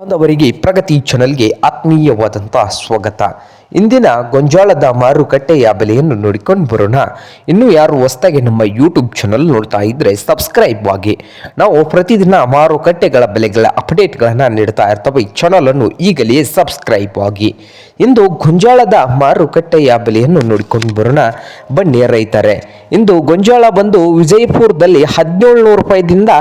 ಬಾಂಧವರಿಗೆ ಪ್ರಗತಿ ಚಾನಲ್ಗೆ ಆತ್ಮೀಯವಾದಂಥ ಸ್ವಾಗತ. ಇಂದಿನ ಗೊಂಜಾಳದ ಮಾರುಕಟ್ಟೆಯ ಬೆಲೆಯನ್ನು ನೋಡಿಕೊಂಡು ಬರೋಣ. ಇನ್ನು ಯಾರು ಹೊಸದಾಗಿ ನಮ್ಮ ಯೂಟ್ಯೂಬ್ ಚಾನಲ್ ನೋಡ್ತಾ ಇದ್ರೆ ಸಬ್ಸ್ಕ್ರೈಬ್ ಆಗಿ. ನಾವು ಪ್ರತಿದಿನ ಮಾರುಕಟ್ಟೆಗಳ ಬೆಲೆಗಳ ಅಪ್ಡೇಟ್ಗಳನ್ನು ನೀಡ್ತಾ ಇರ್ತವೆ. ಈ ಚಾನಲನ್ನು ಈಗಲೇ ಸಬ್ಸ್ಕ್ರೈಬ್ ಆಗಿ. ಇಂದು ಗೊಂಜಾಳದ ಮಾರುಕಟ್ಟೆಯ ಬೆಲೆಯನ್ನು ನೋಡಿಕೊಂಡು ಬರೋಣ. ಬನ್ನಿ ರೈತರೆ, ಇಂದು ಗೊಂಜಾಳ ಬಂದು ವಿಜಯಪುರದಲ್ಲಿ ಹದಿನೇಳುನೂರು ರೂಪಾಯಿದಿಂದ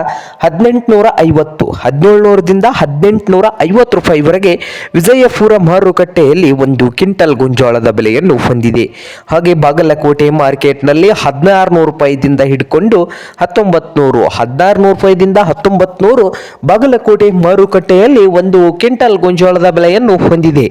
ಹದಿನೆಂಟುನೂರ ಐವತ್ತು ಹದಿನೇಳುನೂರದಿಂದ ಹದಿನೆಂಟುನೂರ ಐವತ್ತು ರೂಪಾಯಿವರೆಗೆ ವಿಜಯಪುರ ಮಾರುಕಟ್ಟೆಯಲ್ಲಿ ಒಂದು ಕ್ವಿಂಟಲ್ ಗೊಂಜಾಳದ ಬೆಲೆಯನ್ನು ಹೊಂದಿದೆ. ಹಾಗೆ ಬಾಗಲಕೋಟೆ ಮಾರ್ಕೆಟ್ನಲ್ಲಿ ಹದಿನಾರು ನೂರು ರೂಪಾಯಿದಿಂದ ಹಿಡ್ಕೊಂಡು ಹತ್ತೊಂಬತ್ತು ನೂರು ಹದಿನಾರು ನೂರು ರೂಪಾಯಿದಿಂದ ಹತ್ತೊಂಬತ್ತು ಬಾಗಲಕೋಟೆ ಮಾರುಕಟ್ಟೆಯಲ್ಲಿ ಒಂದು ಕ್ವಿಂಟಲ್ ಗುಂಜೋಳದ ಬೆಲೆಯನ್ನು ಹೊಂದಿದೆ.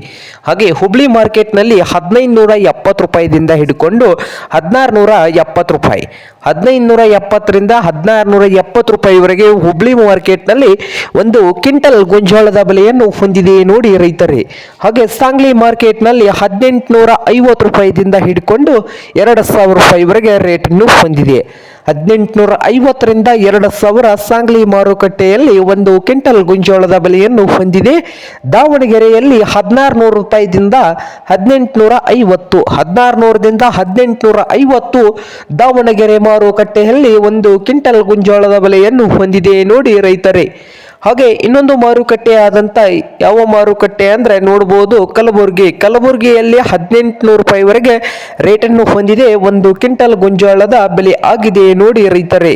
ಹಾಗೆ ಹುಬ್ಳಿ ಮಾರ್ಕೆಟ್ನಲ್ಲಿ ಹದಿನೈದು ನೂರ ಎಪ್ಪತ್ತು ರೂಪಾಯಿದಿಂದ ಹಿಡ್ಕೊಂಡು ಹದಿನಾರು ನೂರ ಎಪ್ಪತ್ತು ರೂಪಾಯಿ. ಹದಿನೈದು ನೂರ ಎಪ್ಪತ್ತರಿಂದ ಹದಿನಾರು ನೂರ ಎಪ್ಪತ್ತು ರೂಪಾಯಿವರೆಗೆ ಹುಬ್ಳಿ ಮಾರ್ಕೆಟ್ನಲ್ಲಿ ಒಂದು ಕ್ವಿಂಟಲ್ ಗೊಂಜಾಳದ ಬೆಲೆಯನ್ನು ಹೊಂದಿದೆ ನೋಡಿ ರೈತರೇ. ಹಾಗೆ ಸಾಂಗ್ಲಿ ಮಾರ್ಕೆಟ್ನಲ್ಲಿ ಹದಿನೆಂಟುನೂರ ಐವತ್ತು ರೂಪಾಯಿದಿಂದ ಹಿಡ್ಕೊಂಡು ಎರಡು ಸಾವಿರ ರೂಪಾಯಿವರೆಗೆ ರೇಟನ್ನು ಹೊಂದಿದೆ. ಹದಿನೆಂಟುನೂರ ಐವತ್ತರಿಂದ ಎರಡು ಸಾವಿರ ಸಾಂಗ್ಲಿ ಮಾರುಕಟ್ಟೆಯಲ್ಲಿ ಒಂದು ಕ್ವಿಂಟಲ್ ಗುಂಜೋಳದ ಬೆಲೆಯನ್ನು ಹೊಂದಿದೆ. ದಾವಣಗೆರೆಯಲ್ಲಿ ಹದಿನಾರು ನೂರು ರೂಪಾಯಿದಿಂದ ಹದಿನೆಂಟುನೂರ ಐವತ್ತು ಹದಿನಾರು ನೂರದಿಂದ ಹದಿನೆಂಟುನೂರ ಐವತ್ತು ದಾವಣಗೆರೆ ಮಾರುಕಟ್ಟೆಯಲ್ಲಿ ಒಂದು ಕ್ವಿಂಟಲ್ ಗುಂಜೋಳದ ಬೆಲೆಯನ್ನು ಹೊಂದಿದೆ ನೋಡಿ ರೈತರೇ. ಹಾಗೆ ಇನ್ನೊಂದು ಮಾರುಕಟ್ಟೆ ಆದಂತ ಯಾವ ಮಾರುಕಟ್ಟೆ ಅಂದ್ರೆ ನೋಡಬಹುದು ಕಲಬುರಗಿ. ಕಲಬುರಗಿಯಲ್ಲಿ ಹದಿನೆಂಟುನೂರು ರೂಪಾಯಿವರೆಗೆ ರೇಟನ್ನು ಹೊಂದಿದೆ. ಒಂದು ಕ್ವಿಂಟಲ್ ಗೊಂಜಾಳದ ಬೆಲೆ ಆಗಿದೆ ನೋಡಿ ರೈತರೇ.